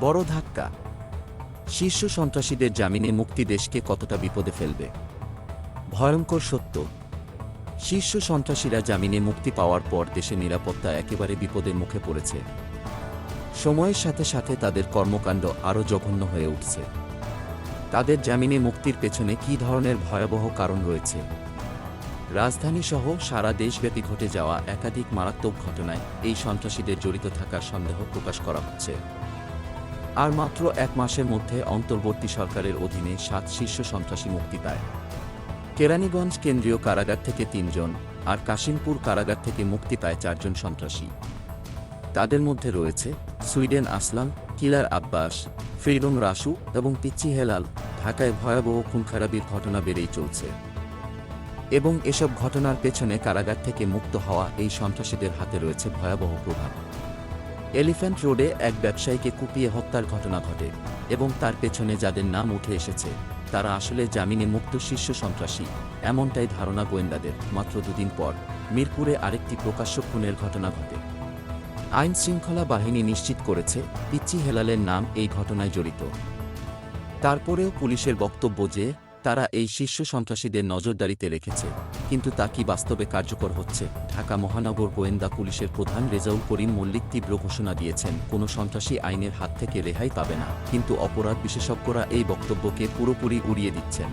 বড় ধাক্কা। শীর্ষ সন্ত্রাসীদের জামিনে মুক্তি দেশকে কতটা বিপদে ফেলবে? ভয়ঙ্কর সত্য। শীর্ষ সন্ত্রাসীরা জামিনে মুক্তি পাওয়ার পর দেশের নিরাপত্তা একেবারে বিপদের মুখে পড়েছে। সময়ের সাথে সাথে তাদের কর্মকাণ্ড আরও জঘন্য হয়ে উঠছে। তাদের জামিনে মুক্তির পেছনে কী ধরনের ভয়াবহ কারণ রয়েছে? রাজধানী সহ সারা দেশব্যাপী ঘটে যাওয়া একাধিক মারাত্মক ঘটনায় এই সন্ত্রাসীদের জড়িত থাকার সন্দেহ প্রকাশ করা হচ্ছে। আর মাত্র এক মাসের মধ্যে অন্তর্বর্তী সরকারের অধীনে সাত শীর্ষ সন্ত্রাসী মুক্তি পায়। কেরানীগঞ্জ কেন্দ্রীয় কারাগার থেকে তিনজন আর কাশিমপুর কারাগার থেকে মুক্তি পায় চারজন সন্ত্রাসী। তাদের মধ্যে রয়েছে Sweden Aslam, killer Abbas, freedom Rasu এবং পিচ্চি হেলাল। ঢাকায় ভয়াবহ খুনখারাবির ঘটনা বেড়েই চলছে। এবং এসব ঘটনার পেছনে কারাগার থেকে মুক্ত হওয়া এই সন্ত্রাসীদের হাতে রয়েছে ভয়াবহ প্রভাব। এলিফ্যান্ট রোডে এক ব্যবসায়ীকে কুপিয়ে হত্যার ঘটনা ঘটে এবং তার পেছনে যাদের নাম উঠে এসেছে, তারা আসলে জামিনে মুক্ত শীর্ষ সন্ত্রাসী, এমনটাই ধারণা গোয়েন্দাদের। মাত্র দুদিন পর মিরপুরে আরেকটি প্রকাশ্য খুনের ঘটনা ঘটে। আইন শৃঙ্খলা বাহিনী নিশ্চিত করেছে পিচ্চি হেলালের নাম এই ঘটনায় জড়িত। তারপরেও পুলিশের বক্তব্য যে তারা এই শীর্ষ সন্ত্রাসীদের নজরদারিতে রেখেছে, কিন্তু তা কি বাস্তবে কার্যকর হচ্ছে? ঢাকা মহানগর গোয়েন্দা পুলিশের প্রধান রেজাউল করিম মল্লিক তীব্র ঘোষণা দিয়েছেন, কোনো সন্ত্রাসী আইনের হাত থেকে রেহাই পাবে না, কিন্তু অপরাধ বিশেষজ্ঞরা এই বক্তব্যকে পুরোপুরি উড়িয়ে দিচ্ছেন।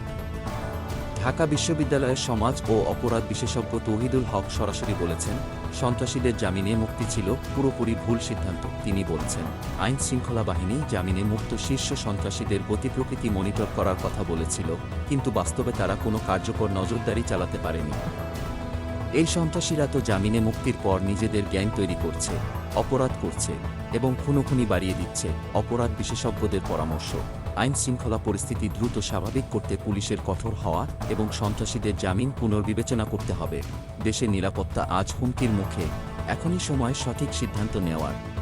ঢাকা বিশ্ববিদ্যালয়ের সমাজ ও অপরাধ বিশেষজ্ঞ তৌহিদুল হক সরাসরি বলেছেন, সন্ত্রাসীদের জামিনে মুক্তি ছিল পুরোপুরি ভুল সিদ্ধান্ত, তিনি বলছেন। আইন শৃঙ্খলা বাহিনী জামিনে মুক্ত শীর্ষ সন্ত্রাসীদের গতি প্রকৃতি মনিটর করার কথা বলেছিল, কিন্তু বাস্তবে তারা কোনো কার্যকর নজরদারি চালাতে পারেনি। এই সন্ত্রাসীরা তো জামিনে মুক্তির পর নিজেদের জ্ঞান তৈরি করছে, অপরাধ করছে এবং খুনোখুনি বাড়িয়ে দিচ্ছে অপরাধ বিশেষজ্ঞদের পরামর্শ। আইন শৃঙ্খলা পরিস্থিতি দ্রুত স্বাভাবিক করতে পুলিশের কঠোর হওয়া এবং সন্ত্রাসীদের জামিন পুনর্বিবেচনা করতে হবে। দেশের নিরাপত্তা আজ হুমকির মুখে। এখনই সময় সঠিক সিদ্ধান্ত নেওয়ার।